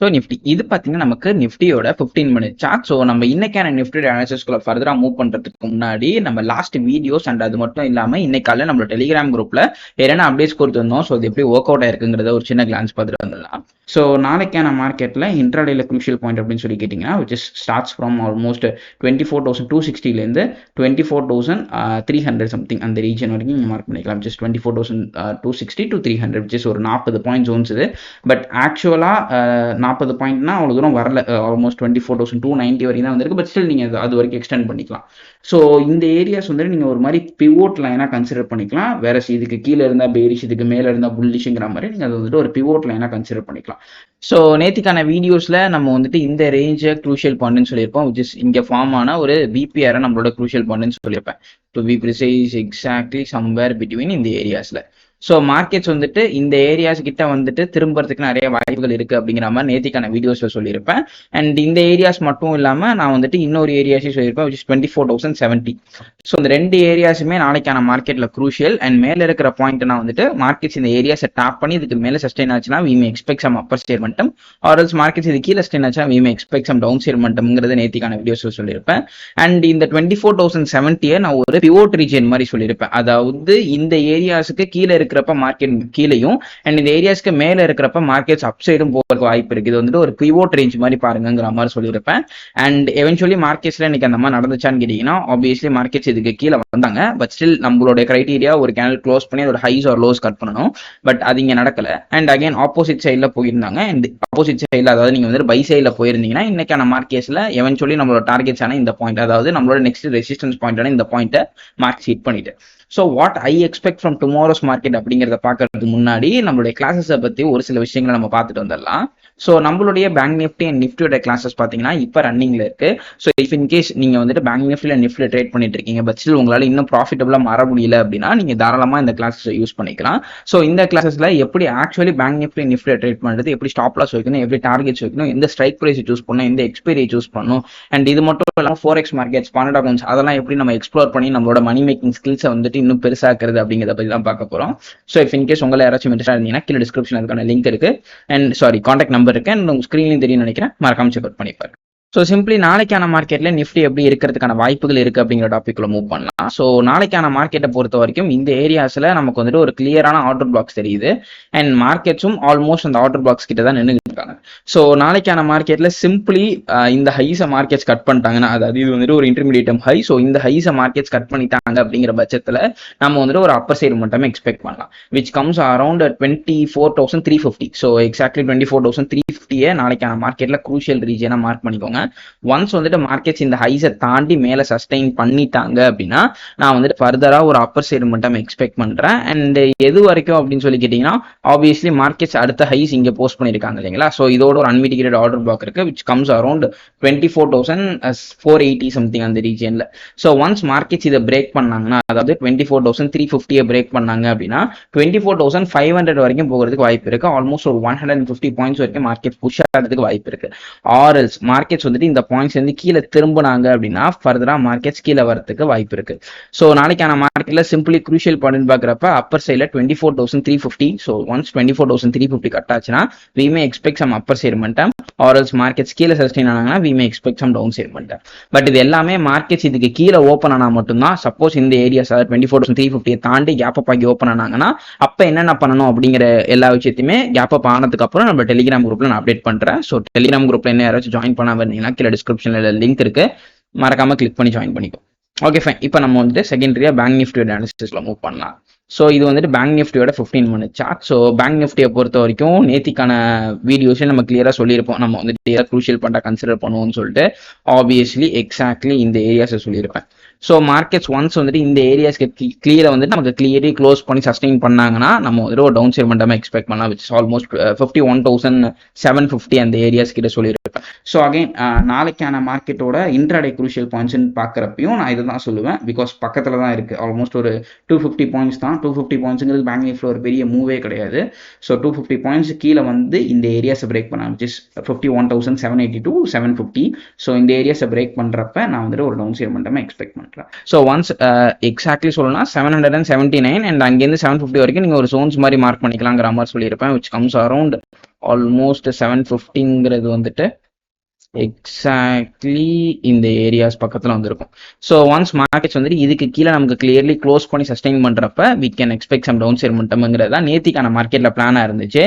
So Nifty இது பார்த்தீங்கன்னா நமக்கு நிஃப்டியோட ஃபிஃப்டீன் மினிட் சார்ட் ஸோ நம்ம இன்னைக்கான நிஃப்டி அனாலிசிஸ்குள்ள ஃபர்தராக மூவ் பண்ணுறதுக்கு முன்னாடி நம்ம லாஸ்ட் வீடியோஸ் அண்ட் அது மட்டும் இல்லாமல் இன்னைக்கால நம்ம நம்மளோட டெலிகிராம் குரூப்ல என்னென்ன அப்டேட்ஸ் கொடுத்துருந்தோம் ஸோ அது எப்படி ஒர்க் அவுட் ஆயிருக்குங்கிறத ஒரு சின்ன கிளான்ஸ் பார்த்துட்டு வந்துடலாம். ஸோ நாளைக்கான மார்க்கெட்ல இன்ட்ராடேல குரூஷியல் பாயிண்ட் அப்படின்னு சொல்லி கேட்டிங்கன்னா which is starts from almost twenty four thousand two சிக்ஸ்டிலேருந்து twenty four thousand three hundred something அந்த ரீஜன் வரைக்கும் நீங்கள் மார்க் பண்ணிக்கலாம். Just twenty four thousand two sixty to three hundred which ஒரு நாற்பது பாயிண்ட் ஜோன்ஸ் இது. பட் ஆக்சுவலாக நாற்பது பாயிண்ட்னா அவ்வளோ தூரம் வரல. Almost twenty four thousand two ninety வரைக்கும் தான் வந்திருக்கு. பட் ஸ்டில் நீங்கள் அது வரைக்கும் எக்ஸ்டெண்ட் பண்ணிக்கலாம். ஸோ இந்த ஏரியாஸ் வந்துட்டு நீங்கள் ஒரு மாதிரி பிவோட் லைனாக கன்சிடர் பண்ணிக்கலாம். வேற இதுக்கு கீழே இருந்தால் பேரிஷ் இதுக்கு மேலே இருந்தால் புல்லிஷுங்கிற மாதிரி நீங்கள் அது வந்துட்டு ஒரு பிவோட் லைனாக கன்சிடர் பண்ணிக்கலாம். ஸோ நேத்திக்கான வீடியோஸில் நம்ம வந்துட்டு இந்த ரேஞ்சை க்ரூஷியல் பாயிண்ட்னு சொல்லியிருப்போம். விச் இஸ் இங்கே ஃபார்ம் ஆன ஒரு பிபிஆரை நம்மளோட க்ரூஷியல் பாயிண்ட்னு சொல்லியிருப்பேன். To be precise exactly somewhere between இந்த ஏரியாஸில் ஸோ மார்க்கெட்ஸ் வந்துட்டு இந்த ஏரியாஸ் கிட்ட வந்துட்டு திரும்புறதுக்கு நிறைய வாய்ப்புகள் இருக்கு அப்படிங்கிற மாதிரி நேத்திக்கான வீடியோஸ்ல சொல்லியிருப்பேன். அண்ட் இந்த ஏரியாஸ் மட்டும் இல்லாம நான் வந்துட்டு இன்னொரு ஏரியாஸையும் சொல்லியிருப்பேன் which twenty four thousand seventy so இந்த ரெண்டு ஏரியாஸுமே நாளைக்கான மார்க்கெட்ல குரூஷியல் அண்ட் மேல இருக்கிற பாயிண்ட் நான் வந்துட்டு மார்க்கெட்ஸ் இந்த ஏரியாஸை டாப் பண்ணி இதுக்கு மேல சஸ்டெயின் ஆச்சுன்னா we may expect some upper stair மட்டும் ஆர்எல்ஸ் மார்க்கெட்ஸ் இது கீழே ஸ்டெயின் ஆச்சுன்னா we may expect some down stair மட்டும்ங்கிறது நேத்திக்கான வீடியோஸ்ல சொல்லியிருப்பேன். அண்ட் இந்த டுவெண்ட்டி ஃபோர் தௌசண்ட் செவன்ட்டியை நான் ஒரு பிவோட் ரீஜன் மாதிரி சொல்லியிருப்பேன். அதாவது இந்த ஏரியாஸுக்கு கீழே இருக்க இருக்கிறப்ப மார்க்கெட் கீழேயும் அண்ட் இந்த ஏரியாஸ்க்கு மேல இருக்கிறப்ப மார்க்கெட்ஸ் அப் சைடும் போறதுக்கு வாய்ப்பு இருக்கு இது வந்துட்டு ஒரு பிவோட் ரேஞ்ச் மாதிரி பாருங்கிற மாதிரி சொல்லியிருப்பேன். அண்ட் எவென்ச்சுவலி மார்க்கெட்ஸ்ல இன்னைக்கு அந்த மாதிரி நடந்துச்சான்னு கேட்டீங்கன்னா ஆப்வியஸ்லி மார்க்கெட்ஸ் இதுக்கு கீழே வந்தாங்க. பட் ஸ்டில் நம்மளுடைய கிரைட்டீரியா ஒரு கேனல் க்ளோஸ் பண்ணி அதோட ஹைஸ் ஆர் லோஸ் கட் பண்ணணும். பட் அது இங்க நடக்கல. அண்ட் அகைன் ஆப்போசிட் சைட்ல போயிருந்தாங்க. அண்ட் ஆப்போசிட் சைட்ல அதாவது நீங்க வந்து பை சைட்ல போயிருந்தீங்கன்னா இன்னைக்கான மார்க்கெட்ஸ்ல எவென்ச்சுவலி நம்மளோட டார்கெட்ஸ் ஆன இந்த பாயிண்ட் அதாவது நம்மளோட நெக்ஸ்ட் ரெசிஸ்டன்ஸ் பாயிண்டான இந்த பாயிண்ட்டை மார்க் ஹீட் பண்ணிட்டு. So what I expect from tomorrow's market அப்படிங்கிறத பார்க்கறதுக்கு முன்னாடி நம்மளுடைய கிளாஸஸை பற்றி ஒரு சில விஷயங்களை நம்ம பார்த்துட்டு வந்துடலாம். ஸோ நம்மளுடைய பேங்க் நிஃப்டி அண்ட் நிஃப்டியோட கிளாஸஸ் பார்த்தீங்கன்னா இப்போ ரன்னிங்ல இருக்கு. ஸோ இஃப் இன் கேஸ் நீங்க வந்துட்டு பேங்க் நிஃப்டியில் நிஃப்டியில் ட்ரேட் பண்ணிட்டு இருக்கீங்க பட் ஸ்டில் உங்களால் இன்னும் ப்ராஃபிட்டபிளாக மாற முடியல அப்படின்னா நீங்க தாராளமா இந்த கிளாஸஸ் யூஸ் பண்ணிக்கலாம். ஸோ இந்த கிளாஸஸ்ல எப்படி ஆக்சுவலி பேங்க் நிஃப்டி நிஃப்டியில் ட்ரேட் பண்ணுறது எப்படி ஸ்டாப் லாஸ் வைக்கணும் எப்படி டார்கெட்ஸ் வைக்கணும் எந்த ஸ்ட்ரைக் ப்ரைஸ் சூஸ் பண்ணணும் எந்த எக்ஸ்பைரி சூஸ் பண்ணணும் அண்ட் இது மட்டும் இல்லாமல் ஃபோர் எக்ஸ் மார்க்கெட்ஸ் பானட் அக்கௌண்ட்ஸ் அதெல்லாம் எப்படி நம்ம எக்ஸ்ப்ளோர் பண்ணி நம்மளோட மணி மேக்கிங் ஸ்கில்ஸை வந்துட்டு இன்னும் பெருசாக்குறது அப்படிங்கிறத பற்றி தான் பார்க்க போகிறோம் ஸோ இஃப் இன்கேஸ் உங்களை யாராச்சும் இன்ட்ரெஸ்டாக இருந்தீங்கன்னா கீழே டிஸ்கிரிப்ஷன் அதுக்கான லிங்க் இருக்கு. அண்ட் சாரி காண்டாக்ட் நம்பர் இருக்கு. அண்ட் உங்க ஸ்க்ரீன்லையும் தெரியும் நினைக்கிறேன். மறக்காம செக் அவுட் பண்ணிப்பாரு ஸோ சிம்பிளி நாளைக்கான மார்க்கெட்ல நிஃப்டி எப்படி இருக்கிறதுக்கான வாய்ப்புகள் இருக்கு அப்படிங்கிற டாப்பிக்கில் மூவ் பண்ணலாம். ஸோ நாளைக்கான மார்க்கெட்டை பொறுத்த வரைக்கும் இந்த ஏரியாஸ்ல நமக்கு வந்துட்டு ஒரு கிளியரான ஆர்டர் பிளாக்ஸ் தெரியுது. அண்ட் மார்க்கெட்ஸும் ஆல்மோஸ்ட் அந்த ஆர்டர் பிளாக்ஸ் கிட்ட தான் நின்றுக்கிட்டு இருக்காங்க. ஸோ நாளைக்கான மார்க்கெட்ல சிம்பிளி இந்த ஹைஸை மார்க்கெட்ஸ் கட் பண்ணிட்டாங்கன்னா அதாவது இது வந்துட்டு ஒரு இன்டர்மீடியட்டம் ஹை ஸோ இந்த ஹைஸை மார்க்கெட்ஸ் கட் பண்ணிட்டாங்க அப்படிங்கிற பட்சத்தில் நம்ம வந்துட்டு ஒரு அப்பர் சைடு மட்டுமே எக்ஸ்பெக்ட் பண்ணலாம். Which comes around twenty four thousand three fifty so exactly twenty four thousand three ஃபிஃப்டியை நாளைக்கான மார்க்கெட்டில் குரூஷியல் ரீஜனாக மார்க் பண்ணிக்கோங்க. ஒன்ஸ் வந்துட்டு மார்க்கெட்ஸ் இந்த ஹைஸை தாண்டி மேலே சஸ்டெயின் பண்ணிட்டாங்க அப்படின்னா நான் வந்துட்டு ஃபர்தராக ஒரு அப்பர் சைடு மட்டும் எக்ஸ்பெக்ட் பண்ணுறேன் அண்ட் எது வரைக்கும் அப்படின்னு சொல்லி கேட்டிங்கன்னா ஆப்வியஸ்லி மார்க்கெட்ஸ் அடுத்த ஹைஸ் இங்கே போஸ்ட் பண்ணியிருக்காங்க இல்லைங்களா? ஸோ இதோட ஒரு அன்மிட்டிகேட் ஆர்டர் பிளாக் இருக்கு which comes around twenty four thousand four eighty something அந்த ரீஜனில் ஸோ ஒன்ஸ் மார்க்கெட்ஸ் இதை பிரேக் பண்ணாங்கன்னா அதாவது டுவெண்ட்டி ஃபோர் தௌசண்ட் த்ரீ ஃபிஃப்டியை பிரேக் பண்ணாங்க அப்படின்னா twenty four thousand five hundred வரைக்கும் போகிறதுக்கு வாய்ப்பு இருக்கு. ஆல்மோஸ்ட் ஒரு one hundred and fifty points வரைக்கும் மார்க்கெட் புஷ் ஆகிறதுக்கு வாய்ப்பு இருக்கு. ஆர்எல்ஸ் மார்க்கெட்ஸ் வந்துட்டு இந்த பாயிண்ட்ஸ் வந்து கீழே திரும்பினாங்க அப்படின்னா ஃபர்தரா மார்க்கெட்ஸ் கீழே வரதுக்கு வாய்ப்பு இருக்கு. ஸோ நாளைக்கான மார்க்கெட்ல சிம்பிளி குரூஷியல் பாயிண்ட் பாக்குறப்ப அப்பர் சைட்ல twenty four thousand three fifty so once twenty four thousand three fifty cut ஆச்சுன்னா we may expect some upper side மட்டும் ஆர்எல்ஸ் மார்க்கெட்ஸ் கீழே sustain ஆனாங்கன்னா we may expect some down side மட்டும் but இது எல்லாமே markets இதுக்கு கீழே ஓப்பன் ஆனால் மட்டும்தான். சப்போஸ் இந்த ஏரியாஸ் அதாவது டுவெண்ட்டி ஃபோர் தௌசண்ட் த்ரீ ஃபிஃப்டியை தாண்டி கேப் அப் ஆகி ஓப்பன் ஆனாங்கன்னா அப்போ என்னென்ன பண்ணணும் அப்படிங்கிற எல்லா விஷயத்தையுமே கேப் அப் ஆனதுக்கு அப்புறம் நம்ம டெலிகிராம் குரூப்ல நான் அப்டேட் பண்றேன். ஸோ டெலிகிராம் குரூப்ல என்ன யாராச்சும் ஜாயின் பண்ணாம இருந்தீங்கன்னா கீழே டிஸ்கிரிப்ஷனில் லிங்க் இருக்கு. மறக்காம கிளிக் பண்ணி ஜாயின் பண்ணிக்கோ. ஓகே ஃபைன் இப்போ நம்ம வந்துட்டு செகண்டரியா பேங்க் நிஃப்டியோட அனாலிசிஸில் மூவ் பண்ணலாம். ஸோ இது வந்துட்டு பேங்க் நிஃப்டியோட fifteen minute chart so bank நிஃப்டியை பொறுத்த வரைக்கும் நேத்திக்கான வீடியோஸே நம்ம கிளியராக சொல்லியிருப்போம். நம்ம வந்துட்டு ஏதாவது குரூஷியல் பண்ணால் கன்சிடர் பண்ணுவோம்னு சொல்லிட்டு ஆப்வியஸ்லி எக்ஸாக்ட்லி இந்த ஏரியாஸை சொல்லியிருப்பேன். ஸோ மார்க்கெட்ஸ் ஒன்ஸ் வந்துட்டு இந்த ஏரியாஸ்க்கு கிளியரை வந்துட்டு நமக்கு கிளியரி க்ளோஸ் பண்ணி சஸ்டெயின் பண்ணாங்கன்னா நம்ம வந்துட்டு ஒரு டவுன் சைட் எக்ஸ்பெக்ட் பண்ணலாம் which almost fifty one thousand seven fifty அந்த ஏரியாஸ் கிட்ட சொல்லியிருப்பேன். ஸோ அகைன் uh, நாளைக்கான மார்க்கெட்டோட இன்ட்ராடே குரூஷியல் பாயிண்ட்ஸ்னு பார்க்குறப்பையும் நான் இதை தான் சொல்லுவேன். பிகாஸ் பக்கத்தில் தான் இருக்குது ஆல்மோஸ்ட் ஒரு டூ ஃபிஃப்டி பாயிண்ட்ஸ் தான். டூ ஃபிஃப்டி பாயிண்ட்ஸுங்கிறது பேங்க் நிஃப்டில் ஒரு பெரிய மூவே கிடையாது. ஸோ டூ ஃபிஃப்டி பாயிண்ட்ஸ் கீழே வந்து இந்த ஏரியாஸை பிரேக் பண்ண which is fifty one thousand seven eighty two seven fifty so இந்த ஏரியாஸை பிரேக் பண்ணுறப்ப நான் வந்துட்டு ஒரு டவுன் சைட் எக்ஸ்பெக்ட் பண்ணேன் பண்ணுறேன் ஸோ ஒன்ஸ் எக்ஸாக்ட்லி சொல்லணும்னா seven hundred and seventy nine and அங்கேருந்து செவன் ஃபிஃப்டி வரைக்கும் நீங்கள் ஒரு சோன்ஸ் மாதிரி மார்க் பண்ணிக்கலாங்கிற மாதிரி சொல்லியிருப்பேன் which comes around almost seven ஃபிஃப்டிங்கிறது வந்துட்டு எக்ஸாக்ட்லி இந்த ஏரியாஸ் பக்கத்தில் வந்திருக்கும். ஸோ ஒன்ஸ் மார்க்கெட்ஸ் வந்துட்டு இதுக்கு கீழே நமக்கு கிளியர்லி க்ளோஸ் பண்ணி சஸ்டைன் பண்ணுறப்ப we can expect some down share மட்டும்ங்கிறது தான் நேத்திக்கான மார்க்கெட்டில் பிளானாக இருந்துச்சு.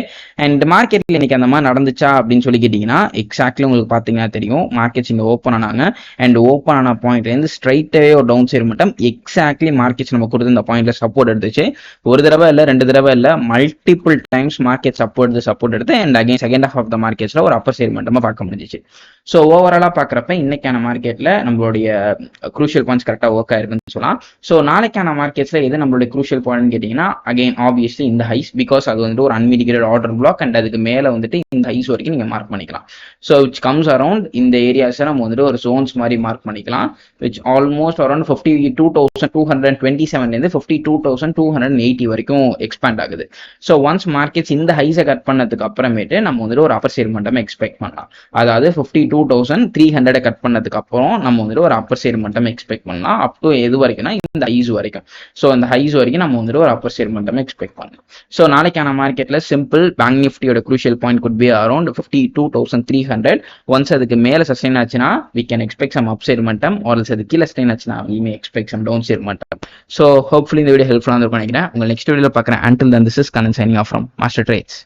அண்ட் மார்க்கெட்டில் இன்னைக்கு அந்த மாதிரி நடந்துச்சா அப்படின்னு சொல்லி கேட்டிங்கன்னா எக்ஸாக்ட்லி உங்களுக்கு பார்த்தீங்கன்னா தெரியும். மார்க்கெட்ஸ் இங்கே ஓப்பன் ஆனாங்க. அண்ட் ஓப்பன் ஆன பாயிண்ட்லேருந்து ஸ்ட்ரைட்டாகவே ஒரு டவுன் சேர் மட்டும் எக்ஸாக்ட்லி மார்க்கெட்ஸ் நம்ம கொடுத்து இந்த பாயிண்ட்ல சப்போர்ட் எடுத்துச்சு. ஒரு தடவை இல்லை ரெண்டு தடவை இல்லை மல்டிபிள் டைம்ஸ் மார்க்கெட் சப்போர்ட் எடுத்து சப்போர்ட் எடுத்து and again second half of the மார்க்கெட்ஸில் ஒரு அப்பர் சேர் மட்டுமா பார்க்க முடிஞ்சிச்சு. ஸோ ஓவராலாக பார்க்குறப்ப இன்னைக்கான மார்க்கெட்டில் நம்மளுடைய க்ரூஷியல் பாயிண்ட்ஸ் கரெக்டாக ஒர்க் ஆயிருக்குன்னு சொல்லலாம். ஸோ நாளைக்கான மார்க்கெட்ஸில் எது நம்மளுடைய குரூஷியல் பாயிண்ட் கேட்டிங்கன்னா அகைன் ஆப்வியஸ்லி இந்த ஹைஸ் பிகாஸ் அது வந்துட்டு ஒரு அன்மிடிகேட்டட் ஆர்டர் பிளாக் அண்ட் அதுக்கு மேலே வந்துட்டு இந்த ஹைஸ் வரைக்கும் நீங்கள் மார்க் பண்ணிக்கலாம். ஸோ விச் கம்ஸ் அரௌண்ட் இந்த ஏரியாஸை நம்ம வந்துட்டு ஒரு ஜோன்ஸ் மாதிரி மார்க் பண்ணிக்கலாம் which almost around fifty two thousand two hundred twenty செவன்லேருந்து fifty two thousand two hundred eighty வரைக்கும் எக்ஸ்பேண்ட் ஆகுது. ஸோ ஒன்ஸ் மார்க்கெட்ஸ் இந்த ஹைஸை கட் பண்ணதுக்கு அப்புறமேட்டு நம்ம வந்துட்டு ஒரு அப்பர் சேர் எக்ஸ்பெக்ட் பண்ணலாம். அதாவது fifty two thousand three hundred cut பண்ணதுக்கு அப்புறம் நம்ம வந்துட்டு ஒரு அப்பர் சேர் மட்டும் எக்ஸ்பெக்ட் பண்ணலாம். அப் டு எது வரைக்கும்னா இந்த ஹைஸ் வரைக்கும். ஸோ அந்த ஹைஸ் வரைக்கும் நம்ம வந்துட்டு ஒரு அப்பர் சேர் மட்டும் எக்ஸ்பெக்ட் பண்ணலாம். ஸோ நாளைக்கான மார்க்கெட்ல சிம்பிள் பேங்க் நிஃப்டியோட crucial point could be around fifty two thousand three hundred once அதுக்கு மேலே சஸ்டைன் ஆச்சுன்னா we can expect some up side மட்டும் ஒரு அது கீழே சஸ்டைன் ஆச்சுன்னா we may expect some down share மட்டும் ஸோ ஹோப்ஃபுல்லி இந்த வீடியோ ஹெல்ப்ஃபுல்லாக இருக்கும் நினைக்கிறேன். உங்கள் நெக்ஸ்ட் வீடியோவில் பார்க்குறேன். Until then this is Kannan signing off from Master Trades